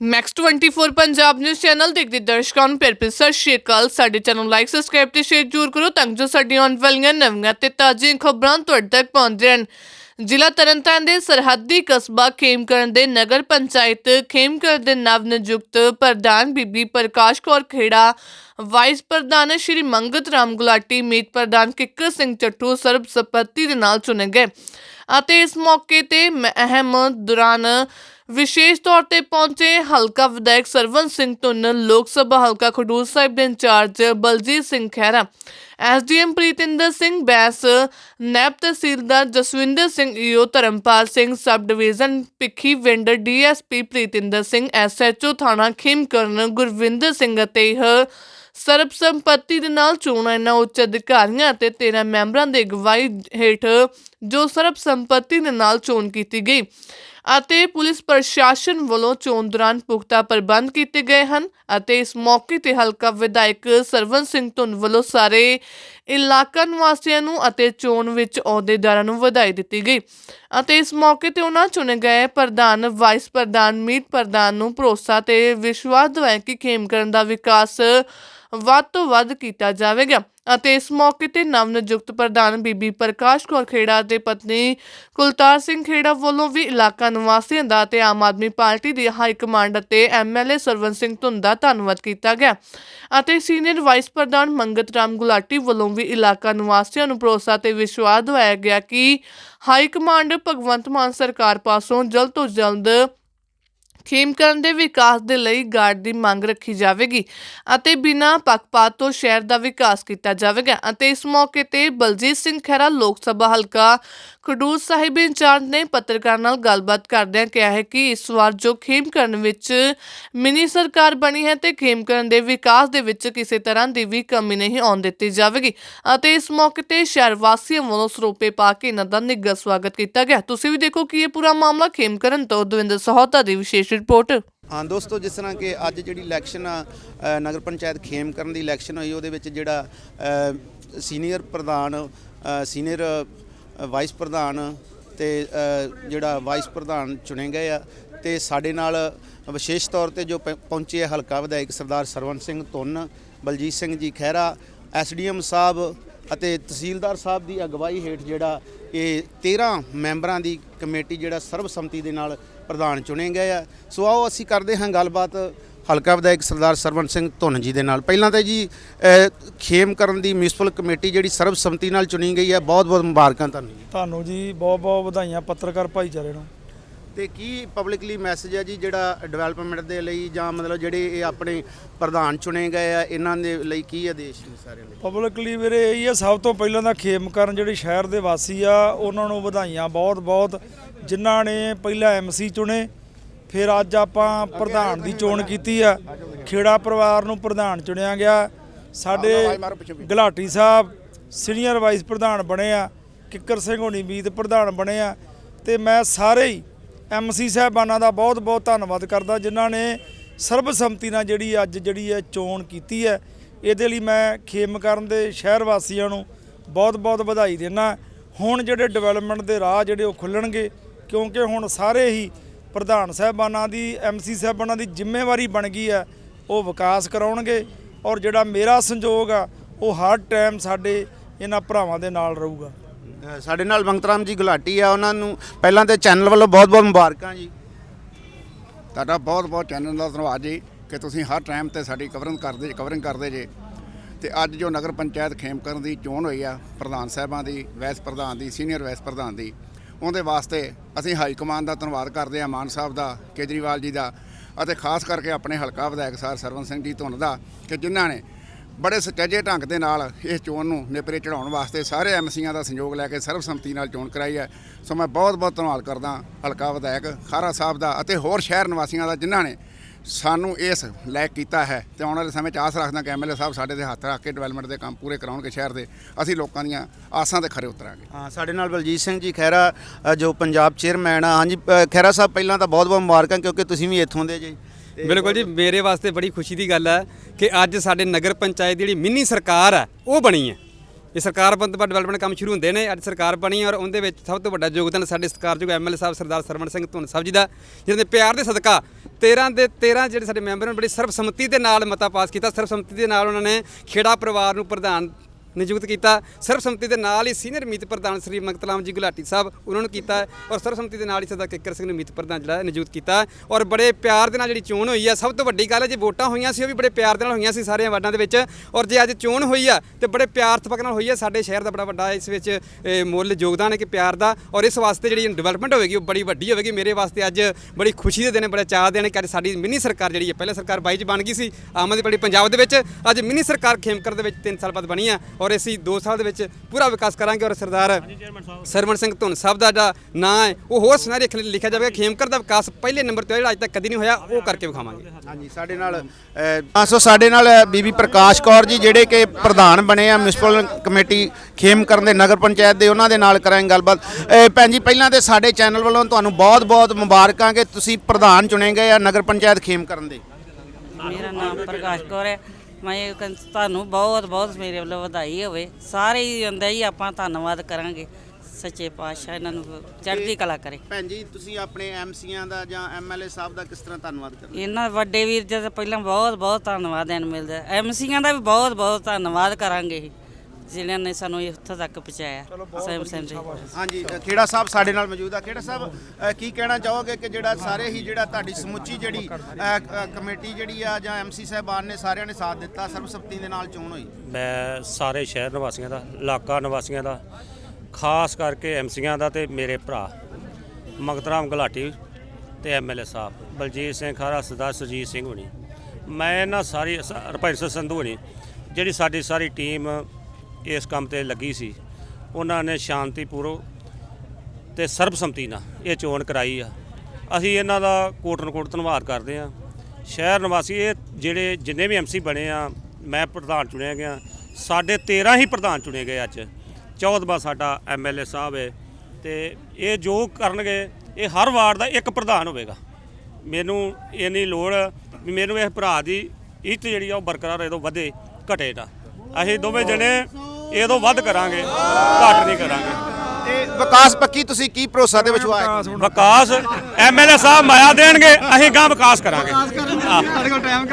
Max 24 Punjab news channel ਦੇਖਦੇ ਦਰਸ਼ਕਾਂ ਨੂੰ ਪਿਆਰ ਭਰੀ ਸਤਿ ਸ਼੍ਰੀ ਅਕਾਲ। ਸਾਡੇ ਚੈਨਲ ਲਾਈਕ ਸਬਸਕ੍ਰਾਈਬ ਤੇ ਸ਼ੇਅਰ ਜ਼ਰੂਰ ਕਰੋ ਤਾਂ ਜੋ ਸਾਡੀਆਂ ਆਉਣ ਵਾਲੀਆਂ ਨਵੀਆਂ ਤੇ ਤਾਜ਼ੀਆਂ ਖਬਰਾਂ ਤੁਹਾਡੇ ਤੱਕ ਪਹੁੰਚ ਰਹਿਣ ਜ਼ਿਲ੍ਹਾ ਤਰਨਤਾਰਨ ਦੇ ਸਰਹੱਦੀ ਕਸਬਾ ਖੇਮਕਰਨ ਦੇ ਨਗਰ ਪੰਚਾਇਤ ਖੇਮਕਰ ਦੇ ਨਵ ਨਿਯੁਕਤ ਪ੍ਰਧਾਨ ਬੀਬੀ ਪ੍ਰਕਾਸ਼ ਕੌਰ ਖੇੜਾ ਵਾਈਸ ਪ੍ਰਧਾਨ ਸ਼੍ਰੀ ਮੰਗਤ ਰਾਮ ਗੁਲਾਟੀ, ਮੀਤ ਪ੍ਰਧਾਨ ਕਿੱਕਰ ਸਿੰਘ ਚੱਟੂ ਸਰਬਸੰਮਤੀ ਦੇ ਨਾਲ ਚੁਣੇ ਗਏ। ਅਤੇ ਇਸ ਮੌਕੇ ਤੇ ਮ- ਅਹਿਮ ਦੌਰਾਨ ਵਿਸ਼ੇਸ਼ ਤੌਰ ਤੇ ਪਹੁੰਚੇ ਹਲਕਾ ਵਿਧਾਇਕ ਸਰਵਨ ਸਿੰਘ ਧੁੰਨ, ਲੋਕ ਸਭਾ ਹਲਕਾ ਖਡੂਰ ਸਾਹਿਬ ਦੇ ਇੰਚਾਰਜ ਬਲਜੀਤ ਸਿੰਘ ਖਹਿਰਾ ਐਸਡੀਐਮ ਪ੍ਰੀਤਿੰਦਰ ਸਿੰਘ ਬੈਸ, ਨੈਬ ਤਹਿਸੀਲਦਾਰ Jaswinder Singh EO, Dharampal Singh, sub division Bhikhi Wind DSP Pritinder Singh SHO ਥਾਣਾ ਖਿਮਕਰਨ ਗੁਰਵਿੰਦਰ ਸਿੰਘ ਅਤੇ ਸਰਬਸੰਮਤੀ ਦੇ ਨਾਲ ਚੋਣਾਂ ਇਹਨਾਂ ਉੱਚ ਅਧਿਕਾਰੀਆਂ ਅਤੇ 13 ਮੈਂਬਰਾਂ ਦੇ ਅਗਵਾਈ ਹੇਠ ਜੋ ਸਰਬਸੰਮਤੀ ਦੇ ਨਾਲ ਚੋਣ ਕੀਤੀ ਗਈ ਅਤੇ ਪੁਲਿਸ ਪ੍ਰਸ਼ਾਸਨ ਵੱਲੋਂ ਚੋਣ ਦੌਰਾਨ ਪੁਖਤਾ ਪ੍ਰਬੰਧ ਕੀਤੇ ਗਏ ਹਨ ਅਤੇ ਇਸ ਮੌਕੇ ਤੇ ਹਲਕਾ ਵਿਧਾਇਕ ਸਰਵਨ ਸਿੰਘ ਧੁੰਨ ਵੱਲੋਂ ਸਾਰੇ ਇਲਾਕਾ ਨਿਵਾਸੀਆਂ ਨੂੰ ਅਤੇ ਚੋਣ ਵਿੱਚ ਅਹੁਦੇਦਾਰਾਂ ਨੂੰ ਵਧਾਈ ਦਿੱਤੀ ਗਈ ਅਤੇ ਇਸ ਮੌਕੇ ਤੇ ਉਹਨਾਂ ਚੁਣੇ ਗਏ ਪ੍ਰਧਾਨ ਵਾਈਸ ਪ੍ਰਧਾਨ ਮੀਤ ਪ੍ਰਧਾਨ ਨੂੰ ਭਰੋਸਾ ਤੇ ਵਿਸ਼ਵਾਸ ਦਿਵਾਇਆ ਕਿ ਖੇਮਕਰਨ ਦਾ ਵਿਕਾਸ ਵੱਧ ਤੋਂ ਵੱਧ ਕੀਤਾ ਜਾਵੇਗਾ ਅਤੇ ਇਸ ਮੌਕੇ ਤੇ ਨਵ ਨਿਯੁਕਤ ਪ੍ਰਧਾਨ ਬੀਬੀ ਪ੍ਰਕਾਸ਼ ਕੌਰ ਖੇੜਾ ਅਤੇ ਪਤਨੀ ਕੁਲਤਾਰ ਸਿੰਘ ਖੇੜਾ ਵੱਲੋਂ ਵੀ ਇਲਾਕਾ ਨਿਵਾਸੀਆਂ ਦਾ ਤੇ ਆਮ ਆਦਮੀ ਪਾਰਟੀ ਦੀ ਹਾਈ ਕਮਾਂਡ ਅਤੇ ਐਮਐਲਏ ਸਰਵਨ ਸਿੰਘ ਧੁੰਦ ਦਾ ਧੰਨਵਾਦ ਕੀਤਾ ਗਿਆ ਅਤੇ ਸੀਨੀਅਰ ਵਾਈਸ ਪ੍ਰਧਾਨ ਮੰਗਤ ਰਾਮ ਗੁਲਾਟੀ ਵੱਲੋਂ ਵੀ ਇਲਾਕਾ ਨਿਵਾਸੀਆਂ ਨੂੰ ਭਰੋਸਾ ਤੇ ਵਿਸ਼ਵਾਸ ਦਿਵਾਇਆ ਗਿਆ ਕਿ ਹਾਈ ਕਮਾਂਡ ਭਗਵੰਤ ਮਾਨ ਸਰਕਾਰ ਪਾਸੋਂ ਜਲਦ ਤੋਂ ਜਲਦ ਖੇਮਕਰਨ ਦੇ ਵਿਕਾਸ ਦੇ ਲਈ ਗਾਰਡ ਦੀ ਮੰਗ ਰੱਖੀ ਜਾਵੇਗੀ ਅਤੇ ਬਿਨਾਂ ਪੱਖਪਾਤ ਤੋਂ ਸ਼ਹਿਰ ਦਾ ਵਿਕਾਸ ਕੀਤਾ ਜਾਵੇਗਾ ਅਤੇ ਇਸ ਮੌਕੇ ਤੇ ਬਲਜੀਤ ਸਿੰਘ ਖਹਿਰਾ ਲੋਕ ਸਭਾ ਹਲਕਾ ਖਡੂਰ ਸਾਹਿਬ ਇੰਚਾਰਜ ਨੇ ਪੱਤਰਕਾਰ ਨਾਲ ਗੱਲਬਾਤ ਕਰਦਿਆਂ ਕਿਹਾ ਹੈ ਕਿ ਇਸ ਵਾਰ ਜੋ ਖੇਮਕਰਨ ਵਿੱਚ ਮਿਨੀ ਸਰਕਾਰ ਬਣੀ ਹੈ ਤੇ ਖੇਮਕਰਨ ਦੇ ਵਿਕਾਸ ਦੇ ਵਿੱਚ ਕਿਸੇ ਤਰ੍ਹਾਂ ਦੀ ਵੀ ਕਮੀ ਨਹੀਂ ਆਉਣ ਦਿੱਤੀ ਜਾਵੇਗੀ ਅਤੇ ਇਸ ਮੌਕੇ ਤੇ ਸ਼ਹਿਰ ਵਾਸੀਆਂ ਵੱਲੋਂ ਸਰੋਪੇ ਪਾ ਕੇ ਇਹਨਾਂ ਦਾ ਨਿੱਘਾ ਸਵਾਗਤ ਕੀਤਾ ਗਿਆ। ਤੁਸੀਂ ਵੀ ਦੇਖੋ ਕਿ ਇਹ ਪੂਰਾ ਮਾਮਲਾ ਖੇਮਕਰਨ ਤੋਂ ਦਵਿੰਦਰ ਸਹੋਤਾ ਦੀ ਵਿਸ਼ੇਸ਼ ਰਿਪੋਰਟ। ਹਾਂ ਦੋਸਤੋ, ਜਿਸ ਤਰ੍ਹਾਂ ਕਿ ਅੱਜ ਜਿਹੜੀ ਇਲੈਕਸ਼ਨ ਆ ਨਗਰ ਪੰਚਾਇਤ ਖੇਮ ਕਰਨ ਦੀ ਇਲੈਕਸ਼ਨ ਹੋਈ, ਉਹਦੇ ਵਿੱਚ ਜਿਹੜਾ ਸੀਨੀਅਰ ਪ੍ਰਧਾਨ ਸੀਨੀਅਰ ਵਾਈਸ ਪ੍ਰਧਾਨ ਤੇ ਜਿਹੜਾ ਵਾਈਸ ਪ੍ਰਧਾਨ ਚੁਣੇ ਗਏ ਆ ਤੇ ਸਾਡੇ ਨਾਲ ਵਿਸ਼ੇਸ਼ ਤੌਰ ਤੇ ਜੋ ਪਹੁੰਚੇ ਆ ਹਲਕਾ ਵਿਧਾਇਕ ਸਰਦਾਰ ਸਰਵਨ ਸਿੰਘ ਧੁੰਨ, ਬਲਜੀਤ ਸਿੰਘ ਜੀ ਖਹਿਰਾ, ਐਸਡੀਐਮ ਸਾਹਿਬ ਅਤੇ ਤਹਿਸੀਲਦਾਰ ਸਾਹਿਬ ਦੀ ਅਗਵਾਈ ਹੇਠ ਜਿਹੜਾ ਇਹ 13 ਮੈਂਬਰਾਂ ਦੀ ਕਮੇਟੀ ਜਿਹੜਾ ਸਰਬਸੰਮਤੀ ਦੇ ਨਾਲ ਪ੍ਰਧਾਨ ਚੁਣੇ ਗਏ ਆ। ਸੋ ਆਓ ਅਸੀਂ ਕਰਦੇ ਹਾਂ ਗੱਲਬਾਤ ਹਲਕਾ ਵਿਧਾਇਕ ਸਰਦਾਰ ਸਰਵਨ ਸਿੰਘ ਧੁੰਨ ਜੀ ਦੇ ਨਾਲ। ਪਹਿਲਾਂ ਤਾਂ ਜੀ ਖੇਮ ਕਰਨ ਦੀ ਮਿਊਨਿਸਪਲ ਕਮੇਟੀ ਜਿਹੜੀ ਸਰਬਸੰਮਤੀ ਨਾਲ ਚੁਣੀ ਗਈ ਹੈ। ਬਹੁਤ ਬਹੁਤ ਮੁਬਾਰਕਾਂ ਤੁਹਾਨੂੰ ਜੀ। ਤੁਹਾਨੂੰ ਜੀ ਬਹੁਤ ਬਹੁਤ ਵਧਾਈਆਂ ਪੱਤਰਕਾਰ ਭਾਈਚਾਰੇ ਨੂੰ। ਤੇ ਕੀ ਪਬਲਿਕਲੀ ਮੈਸੇਜ ਹੈ ਜੀ ਜਿਹੜਾ ਡਿਵੈਲਪਮੈਂਟ ਦੇ ਲਈ ਜਾਂ ਮਤਲਬ ਜਿਹੜੇ ਇਹ ਆਪਣੇ ਪ੍ਰਧਾਨ ਚੁਣੇ ਗਏ ਆ ਇਹਨਾਂ ਦੇ ਲਈ ਕੀ ਆਦੇਸ਼ ਨੇ ਸਾਰਿਆਂ ਲਈ ਪਬਲਿਕਲੀ ਵੀਰੇ ਇਹ ਹੈ ਸਭ ਤੋਂ ਪਹਿਲਾਂ ਤਾਂ ਖੇਮਕਰਨ ਜਿਹੜੇ ਸ਼ਹਿਰ ਦੇ ਵਾਸੀ ਆ ਉਹਨਾਂ ਨੂੰ ਵਧਾਈਆਂ ਬਹੁਤ ਬਹੁਤ ਜਿਨ੍ਹਾਂ ਨੇ ਪਹਿਲਾਂ ਐਮਸੀ ਚੁਣੇ ਫਿਰ ਅੱਜ ਆਪਾਂ ਪ੍ਰਧਾਨ ਦੀ ਚੋਣ ਕੀਤੀ ਆ। ਖੇੜਾ ਪਰਿਵਾਰ ਨੂੰ ਪ੍ਰਧਾਨ ਚੁਣਿਆ ਗਿਆ। ਸਾਡੇ ਗਲਾਟੀ ਸਾਹਿਬ ਸੀਨੀਅਰ ਵਾਈਸ ਪ੍ਰਧਾਨ ਬਣੇ ਆ ਕਿੱਕਰ ਸਿੰਘ ਹੋਣੀ ਮੀਤ ਪ੍ਰਧਾਨ ਬਣੇ ਆ। ਤੇ ਮੈਂ ਸਾਰੇ ਹੀ ਐਮਸੀ ਸਾਹਿਬਾਨਾਂ ਦਾ ਬਹੁਤ ਬਹੁਤ ਧੰਨਵਾਦ ਕਰਦਾ, ਜਿਨ੍ਹਾਂ ਨੇ ਸਰਬਸੰਮਤੀ ਨਾਲ ਜਿਹੜੀ ਅੱਜ ਜਿਹੜੀ ਹੈ ਚੋਣ ਕੀਤੀ ਹੈ, ਇਹਦੇ ਲਈ ਮੈਂ ਖੇਮਕਰਨ ਦੇ ਸ਼ਹਿਰ ਵਾਸੀਆਂ ਨੂੰ ਬਹੁਤ ਬਹੁਤ ਵਧਾਈ ਦਿੰਦਾ। ਹੁਣ ਜਿਹੜੇ ਡਿਵੈਲਪਮੈਂਟ ਦੇ ਰਾਹ ਜਿਹੜੇ ਉਹ ਖੁੱਲਣਗੇ, ਕਿਉਂਕਿ ਹੁਣ ਸਾਰੇ ਹੀ ਪ੍ਰਧਾਨ ਸਾਹਿਬਾਨਾਂ ਦੀ ਐਮਸੀ ਸਾਹਿਬਾਨਾਂ ਦੀ ਜ਼ਿੰਮੇਵਾਰੀ ਬਣ ਗਈ ਹੈ, ਉਹ ਵਿਕਾਸ ਕਰਾਉਣਗੇ ਔਰ ਜਿਹੜਾ ਮੇਰਾ ਸੰਯੋਗ ਆ, ਉਹ ਹਰ ਟਾਈਮ ਸਾਡੇ ਇਹਨਾਂ ਭਰਾਵਾਂ ਦੇ ਨਾਲ ਰਹੂਗਾ। ਸਾਡੇ ਨਾਲ ਬੰਕਤਰਾਮ ਜੀ ਗੁਲਾਟੀ ਆ, ਉਹਨਾਂ ਨੂੰ ਪਹਿਲਾਂ ਤੇ ਚੈਨਲ ਵੱਲੋਂ ਬਹੁਤ ਬਹੁਤ ਮੁਬਾਰਕਾਂ ਜੀ। ਤੁਹਾਡਾ ਬਹੁਤ ਬਹੁਤ ਚੈਨਲ ਦਾ ਧੰਨਵਾਦ ਜੀ, ਕਿ ਤੁਸੀਂ ਹਰ ਟਾਈਮ ਤੇ ਸਾਡੀ ਕਵਰਿੰਗ ਕਰਦੇ ਕਵਰਿੰਗ ਕਰਦੇ ਜੇ। ਤੇ ਅੱਜ ਜੋ ਨਗਰ ਪੰਚਾਇਤ ਖੇਮਕਰਨ ਦੀ ਚੋਣ ਹੋਈ ਆ, ਪ੍ਰਧਾਨ ਸਾਹਿਬਾਂ ਦੀ ਵੈਸ ਪ੍ਰਧਾਨ ਦੀ, ਸੀਨੀਅਰ ਵੈਸ ਪ੍ਰਧਾਨ ਦੀ, ਉਹਦੇ ਵਾਸਤੇ ਅਸੀਂ ਹਾਈ ਕਮਾਂਡ ਦਾ ਧੰਨਵਾਦ ਕਰਦੇ ਹਾਂ, ਮਾਨ ਸਾਹਿਬ ਦਾ, ਕੇਜਰੀਵਾਲ ਜੀ ਦਾ, ਅਤੇ ਖਾਸ ਕਰਕੇ ਆਪਣੇ ਹਲਕਾ ਵਿਧਾਇਕ ਸਰ ਸਰਵਨ ਸਿੰਘ ਜੀ ਧੁੰਨ ਦਾ, ਕਿ ਜਿਨ੍ਹਾਂ ਨੇ ਬੜੇ ਸੁਚੱਜੇ ਢੰਗ ਦੇ ਨਾਲ ਇਸ ਚੋਣ ਨੂੰ ਨੇਪਰੇ ਚੜਾਉਣ ਵਾਸਤੇ ਸਾਰੇ ਐਮਸੀਆਂ ਦਾ ਸਹਿਯੋਗ ਲੈ ਕੇ ਸਰਬਸੰਮਤੀ ਨਾਲ ਚੋਣ ਕਰਾਈ ਹੈ। ਸੋ ਮੈਂ ਬਹੁਤ ਬਹੁਤ ਧੰਨਵਾਦ ਕਰਦਾ ਹਲਕਾ ਵਿਧਾਇਕ ਖਾਰਾ ਸਾਹਿਬ ਦਾ ਅਤੇ ਹੋਰ ਸ਼ਹਿਰ ਨਿਵਾਸੀਆਂ ਦਾ ਜਿਨ੍ਹਾਂ ਨੇ ਸਾਨੂੰ ਇਸ ਲਾਇਕ ਕੀਤਾ ਹੈ। ਤੇ ਆਉਣ ਵਾਲੇ ਸਮੇਂ 'ਚ ਆਸ ਰੱਖਦਾ ਕਿ ਐਮਐਲਏ ਸਾਹਿਬ ਸਾਡੇ ਦੇ ਹੱਥ ਰੱਖ ਕੇ ਡਿਵੈਲਪਮੈਂਟ ਦੇ ਕੰਮ ਪੂਰੇ ਕਰਾਉਣਗੇ ਸ਼ਹਿਰ ਦੇ। ਅਸੀਂ ਲੋਕਾਂ ਦੀਆਂ ਆਸਾਂ ਤੇ ਖਰੇ ਉਤਰਾਂਗੇ। ਹਾਂ ਸਾਡੇ ਨਾਲ ਬਲਜੀਤ ਸਿੰਘ ਜੀ ਖਹਿਰਾ ਜੋ ਪੰਜਾਬ ਚੇਅਰਮੈਨ ਆ। ਹਾਂਜੀ ਅ, ਖਹਿਰਾ ਸਾਹਿਬ ਪਹਿਲਾਂ ਤਾਂ ਬਹੁਤ ਬਹੁਤ ਮੁਬਾਰਕਾਂ ਕਿਉਂਕਿ ਤੁਸੀਂ ਵੀ ਇੱਥੋਂ ਦੇ ਜੀ। ਬਿਲਕੁਲ ਜੀ ਮੇਰੇ ਵਾਸਤੇ ਬੜੀ ਖੁਸ਼ੀ ਦੀ ਗੱਲ ਹੈ ਕਿ ਅੱਜ ਸਾਡੇ ਨਗਰ ਪੰਚਾਇਤ ਦੀ ਜਿਹੜੀ ਮਿੰਨੀ ਸਰਕਾਰ ਹੈ ਉਹ ਬਣੀ ਹੈ। ਇਹ ਸਰਕਾਰ ਬੰਦ ਡਿਵੈਲਪਮੈਂਟ ਕੰਮ ਸ਼ੁਰੂ ਹੁੰਦੇ ਨੇ ਅੱਜ ਸਰਕਾਰ ਬਣੀ ਔਰ ਉਹਦੇ ਵਿੱਚ ਸਭ ਤੋਂ ਵੱਡਾ ਯੋਗਦਾਨ ਸਾਡੇ ਸਤਿਕਾਰਯੋਗ ਐਮਐਲਏ ਸਾਹਿਬ ਸਰਦਾਰ ਸਰਵਣ ਸਿੰਘ ਧੁੰਨ ਸਾਹਿਬ ਜੀ ਦਾ ਜਿਹਨਾਂ ਦੇ ਪਿਆਰ ਦੇ ਸਦਕਾ 13 ਦੇ 13 ਜਿਹੜੇ ਸਾਡੇ ਮੈਂਬਰਾਂ ਨੇ ਬੜੀ ਸਰਬਸੰਮਤੀ ਦੇ ਨਾਲ ਮਤਾ ਪਾਸ ਕੀਤਾ। ਸਰਬਸੰਮਤੀ ਦੇ ਨਾਲ ਉਹਨਾਂ ਨੇ ਖੇੜਾ ਪਰਿਵਾਰ ਨੂੰ ਪ੍ਰਧਾਨ ਨਿਯੁਕਤ ਕੀਤਾ। ਸਰਬਸੰਮਤੀ ਦੇ ਨਾਲ ਹੀ ਸੀਨੀਅਰ ਮੀਤ ਪ੍ਰਧਾਨ ਸ੍ਰੀ ਮੰਗਤਲਾਮ ਜੀ ਗੁਲਾਟੀ ਸਾਹਿਬ ਉਹਨਾਂ ਨੂੰ ਕੀਤਾ ਔਰ ਸਰਬਸੰਮਤੀ ਦੇ ਨਾਲ ਹੀ ਸਰਦਾਰ ਕਿੱਕਰ ਸਿੰਘ ਨੂੰ ਮੀਤ ਪ੍ਰਧਾਨ ਜਿਹੜਾ ਨਿਯੁਕਤ ਕੀਤਾ ਔਰ ਬੜੇ ਪਿਆਰ ਦੇ ਨਾਲ ਜਿਹੜੀ ਚੋਣ ਹੋਈ ਹੈ ਸਭ ਤੋਂ ਵੱਡੀ ਗੱਲ ਹੈ ਜੇ ਵੋਟਾਂ ਹੋਈਆਂ ਸੀ ਉਹ ਵੀ ਬੜੇ ਪਿਆਰ ਦੇ ਨਾਲ ਹੋਈਆਂ ਸੀ ਸਾਰੀਆਂ ਵਾਰਡਾਂ ਦੇ ਵਿੱਚ। ਔਰ ਜੇ ਅੱਜ ਚੋਣ ਹੋਈ ਆ ਤੇ ਬੜੇ ਪਿਆਰ ਤਪਕ ਨਾਲ ਹੋਈ ਹੈ। ਸਾਡੇ ਸ਼ਹਿਰ ਦਾ ਬੜਾ ਵੱਡਾ ਇਸ ਵਿੱਚ ਮੁੱਲ ਯੋਗਦਾਨ ਹੈ ਕਿ ਪਿਆਰ ਦਾ। ਔਰ ਇਸ ਵਾਸਤੇ ਜਿਹੜੀ ਡਿਵੈਲਪਮੈਂਟ ਹੋਵੇਗੀ ਉਹ ਬੜੀ ਵੱਡੀ ਹੋਵੇਗੀ। ਮੇਰੇ ਵਾਸਤੇ ਅੱਜ ਬੜੀ ਖੁਸ਼ੀ ਦੇ ਦਿਨ ਹੈ, ਬੜੇ ਚਾਹ ਦੇ ਨੇ ਕਿ ਅੱਜ ਸਾਡੀ ਮਿੰਨੀ ਸਰਕਾਰ ਜਿਹੜੀ ਹੈ ਪਹਿਲਾਂ ਸਰਕਾਰ 22 ਚ ਬਣ ਗਈ ਸੀ ਆਮ ਆਦਮੀ ਪਾਰਟੀ ਪੰਜਾਬ ਦੇ ਵਿੱਚ। ਅੱਜ ਮਿੰਨੀ ਸਰਕਾਰ ਖੇਮਕਰ ਦੇ ਵਿੱਚ 3 ਸਾਲ ਬਾਅਦ ਬਣੀ ਆ ਔਰ ਅਸੀਂ 2 ਸਾਲ ਦੇ ਵਿੱਚ ਪੂਰਾ ਵਿਕਾਸ ਕਰਾਂਗੇ ਔਰ ਸਰਦਾਰ ਸਰਵਣ ਸਿੰਘ ਧੁੰਨ ਸਾਹਿਬ ਦਾ ਜਿਹੜਾ ਨਾਂ ਹੈ ਉਹ ਹੋਰ 'ਚ ਲਿਖਿਆ ਜਾਵੇਗਾ। ਖੇਮਕਰ ਦਾ ਵਿਕਾਸ ਪਹਿਲੇ ਨੰਬਰ ਤੇ ਹੋਇਆ ਜਿਹੜਾ ਅੱਜ ਤੱਕ ਕਦੀ ਨਹੀਂ ਹੋਇਆ ਉਹ ਕਰਕੇ ਵਿਖਾਵਾਂਗੇ। ਹਾਂਜੀ ਸਾਡੇ ਨਾਲ ਸੋ ਸਾਡੇ ਨਾਲ ਬੀਬੀ ਪ੍ਰਕਾਸ਼ ਕੌਰ ਜੀ ਜਿਹੜੇ ਕਿ ਪ੍ਰਧਾਨ ਬਣੇ ਆ ਮਿਊਨਿਸਪਲ ਕਮੇਟੀ ਖੇਮ ਕਰਨ ਦੇ ਨਗਰ ਪੰਚਾਇਤ ਦੇ ਉਹਨਾਂ ਦੇ ਨਾਲ ਕਰਾਂਗੇ ਗੱਲਬਾਤ। ਭੈਣ ਜੀ ਪਹਿਲਾਂ ਤੇ ਸਾਡੇ ਚੈਨਲ ਵੱਲੋਂ ਤੁਹਾਨੂੰ ਬਹੁਤ-ਬਹੁਤ ਮੁਬਾਰਕਾਂ ਕਿ ਤੁਸੀਂ ਪ੍ਰਧਾਨ ਚੁਣੇ ਗਏ ਆ ਨਗਰ ਪੰਚਾਇਤ ਖੇਮ ਕਰਨ ਦੇ। ਮੇਰਾ ਨਾਮ ਪ੍ਰਕਾਸ਼ ਕੌਰ ਹੈ। ਮੈਂ ਕਹਿੰ- ਤੁਹਾਨੂੰ ਬਹੁਤ ਬਹੁਤ ਮੇਰੇ ਵੱਲੋਂ ਵਧਾਈ ਹੋਵੇ। ਸਾਰੇ ਹੀ ਹੁੰਦੇ ਹੀ ਆਪਾਂ ਧੰਨਵਾਦ ਕਰਾਂਗੇ। ਸੱਚੇ ਪਾਤਸ਼ਾਹ ਇਹਨਾਂ ਨੂੰ ਚੜ੍ਹਦੀ ਕਲਾ ਕਰੇ। ਭੈਣ ਜੀ ਤੁਸੀਂ ਆਪਣੇ ਐਮਸੀਆਂ ਦਾ ਜਾਂ ਐਮਐਲਏ ਸਾਹਿਬ ਦਾ ਕਿਸ ਤਰ੍ਹਾਂ ਧੰਨਵਾਦ ਕਰਦੇ ਇਹਨਾਂ ਵੱਡੇ ਵੀਰ ਜੀ ਦਾ ਪਹਿਲਾਂ ਬਹੁਤ ਬਹੁਤ ਧੰਨਵਾਦ ਦੇਣ ਮਿਲਦਾ। ਐਮਸੀਆਂ ਦਾ ਵੀ ਬਹੁਤ ਬਹੁਤ ਧੰਨਵਾਦ ਕਰਾਂਗੇ ਜਿਨ੍ਹਾਂ ਨੇ ਸਾਨੂੰ ਇੱਥੋਂ ਤੱਕ ਪਹੁੰਚਾਇਆ। ਸੈਮ ਜੀ ਹਾਂਜੀ ਖੇੜਾ ਸਾਹਿਬ ਸਾਡੇ ਨਾਲ ਮੌਜੂਦ ਆ। ਖੇੜਾ ਸਾਹਿਬ ਅ, ਕੀ ਕਹਿਣਾ ਚਾਹੋਗੇ ਕਿ ਜਿਹੜਾ ਸਾਰੇ ਹੀ ਜਿਹੜਾ ਤੁਹਾਡੀ ਸਮੁੱਚੀ ਜਿਹੜੀ ਅ, ਅ, ਕਮੇਟੀ ਜਿਹੜੀ ਆ ਜਾਂ ਐਮਸੀ ਸਾਹਿਬਾਨ ਨੇ ਸਾਰਿਆਂ ਨੇ ਸਾਥ ਦਿੱਤਾ ਸਰਬਸੰਮਤੀ ਦੇ ਨਾਲ ਚੋਣ ਹੋਈ? ਮੈਂ ਸਾਰੇ ਸ਼ਹਿਰ ਨਿਵਾਸੀਆਂ ਦਾ ਇਲਾਕਾ ਨਿਵਾਸੀਆਂ ਦਾ ਖਾਸ ਕਰਕੇ ਐਮਸੀਆਂ ਦਾ ਤੇ ਮੇਰੇ ਭਰਾ ਮਗਤਰਾਮ ਗੁਲਾਟੀ ਤੇ ਐਮਐਲਏ ਸਾਹਿਬ ਬਲਜੀਤ ਸਿੰਘ ਖਾਰਾ ਸਰਦਾਰ ਸੁਰਜੀਤ ਸਿੰਘ ਹੋਣੀ। ਮੈਂ ਇਹਨਾਂ ਸਾਰੀ ਰਪੈਂਸ ਸੰਧੂ ਹੋਣੀ ਜਿਹੜੀ ਸਾਡੀ ਸਾਰੀ ਟੀਮ ਇਸ ਕੰਮ ਤੇ ਲੱਗੀ ਸੀ। ਉਹਨਾਂ ਨੇ ਸ਼ਾਂਤੀਪੂਰਵਕ ਤੇ ਸਰਬਸੰਮਤੀ ਨਾਲ ਇਹ ਚੋਣ ਕਰਾਈ ਆ। ਅਸੀਂ ਇਹਨਾਂ ਦਾ ਕੋਟਨ ਕੋਟ ਧੰਨਵਾਦ ਕਰਦੇ ਆ ਸ਼ਹਿਰ ਨਿਵਾਸੀ, ਇਹ ਜਿਹੜੇ ਜਿੰਨੇ ਵੀ ਐਮਸੀ ਬਣੇ ਆ, ਮੈਂ ਪ੍ਰਧਾਨ ਚੁਣਿਆ ਗਿਆ। ਸਾਡੇ 13 ਹੀ ਪ੍ਰਧਾਨ ਚੁਣੇ ਗਏ ਅੱਜ। 14ਵਾਂ ਸਾਡਾ ਐਮਐਲਏ ਸਾਹਿਬ ਹੈ ਤੇ ਇਹ ਜੋ ਕਰਨਗੇ, ਇਹ ਹਰ ਵਾਰਡ ਦਾ ਇੱਕ ਪ੍ਰਧਾਨ ਹੋਵੇਗਾ। ਮੈਨੂੰ ਇੰਨੀ ਲੋੜ ਵੀ ਮੈਨੂੰ ਇਹ ਭਰਾ ਦੀ ਇੱਜ਼ਤ ਜਿਹੜੀ ਆ ਉਹ ਬਰਕਰਾਰ ਇਹ ਤੋਂ ਵਧੇ, ਘਟੇ ਨਾ। ਅਸੀਂ ਦੋਵੇਂ ਜਣੇ ਇਹ ਤੋਂ ਵੱਧ ਕਰਾਂਗੇ ਘੱਟ ਨਹੀਂ ਕਰਾਂਗੇ। ਤੇ ਵਿਕਾਸ ਪੱਕੀ ਤੁਸੀਂ ਕੀ ਭਰੋਸਾ ਦੇ ਵਿਸ਼ਵਾਸ ਵਿਕਾਸ ਐਮਐਲਏ ਸਾਹਿਬ ਮਾਇਆ ਦੇਣਗੇ ਅਸੀਂ ਗਾਂ ਵਿਕਾਸ ਕਰਾਂਗੇ। ਸਾਡੇ ਕੋਲ ਟਾਈਮ